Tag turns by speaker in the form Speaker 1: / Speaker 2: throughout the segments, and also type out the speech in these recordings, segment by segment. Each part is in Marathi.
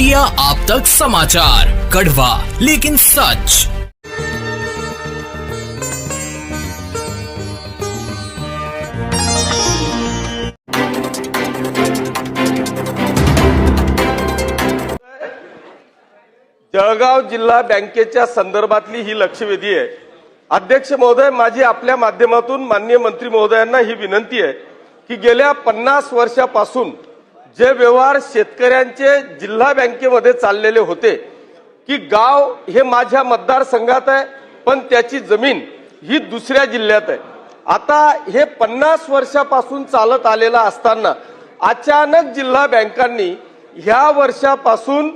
Speaker 1: इंडिया आप तक समाचार कड़वा लेकिन सच।
Speaker 2: जळगाव जिल्हा बँकेच्या संदर्भातली ही लक्षवेधी आहे. अध्यक्ष महोदय माझी आपल्या माध्यमातून मान्य मंत्री महोदयांना ही विनंती आहे की गेल्या पन्नास वर्षापासून जे व्यवहार शेतकऱ्यांचे जिल्हा बँकेमध्ये चाललेले होते की गाव हे माझ्या मतदारसंघात आहे पण त्याची जमीन ही दुसऱ्या जिल्ह्यात आहे. आता हे पन्नास वर्षापासून चालत आलेलं असताना अचानक जिल्हा बँकांनी ह्या वर्षापासून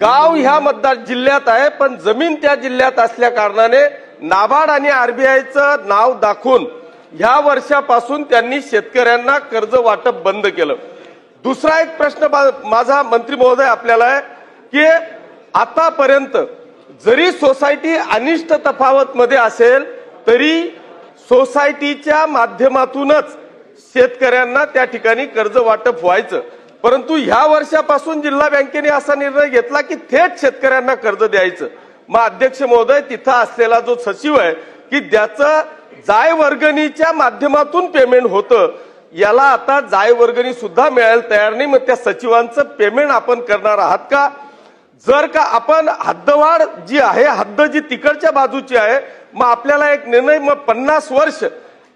Speaker 2: गाव ह्या मतदार जिल्ह्यात आहे पण जमीन त्या जिल्ह्यात असल्या कारणाने नाबार्ड आणि आरबीआयचं नाव दाखवून ह्या वर्षापासून त्यांनी शेतकऱ्यांना कर्ज वाटप बंद केलं. दुसरा एक प्रश्न मा- माझा मंत्री महोदय आपल्याला आहे की आतापर्यंत जरी सोसायटी अनिष्ट तफावत मध्ये असेल तरी सोसायटीच्या माध्यमातूनच शेतकऱ्यांना त्या ठिकाणी कर्ज वाटप व्हायचं. परंतु ह्या वर्षापासून जिल्हा बँकेने असा निर्णय घेतला की थेट शेतकऱ्यांना कर्ज द्यायचं. मग अध्यक्ष महोदय तिथं असलेला जो सचिव आहे की ज्याचं जाय वर्गणीच्या माध्यमातून पेमेंट होतं याला आता जाय वर्गणी सुद्धा मिळायला तयार नाही. मग त्या सचिवांचं पेमेंट आपण करणार आहात का? जर का आपण हद्दवाढ जी आहे हद्द जी तिकडच्या बाजूची आहे मग आपल्याला एक निर्णय मग पन्नास वर्ष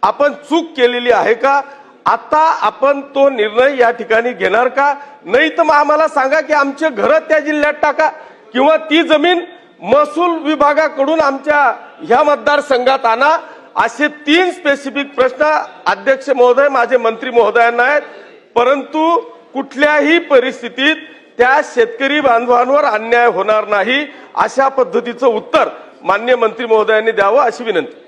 Speaker 2: आपण चूक केलेली आहे का? आता आपण तो निर्णय या ठिकाणी घेणार का? नाही तर मग आम्हाला सांगा की आमचे घर त्या जिल्ह्यात टाका किंवा ती जमीन महसूल विभागाकडून आमच्या ह्या मतदारसंघात आणा. असे तीन स्पेसिफिक प्रश्न अध्यक्ष महोदय माझे मंत्री महोदयांना आहेत. परंतु कुठल्याही परिस्थितीत त्या शेतकरी बांधवांवर अन्याय होणार नाही अशा पद्धतीचं उत्तर मान्य मंत्री महोदयांनी द्यावं अशी विनंती.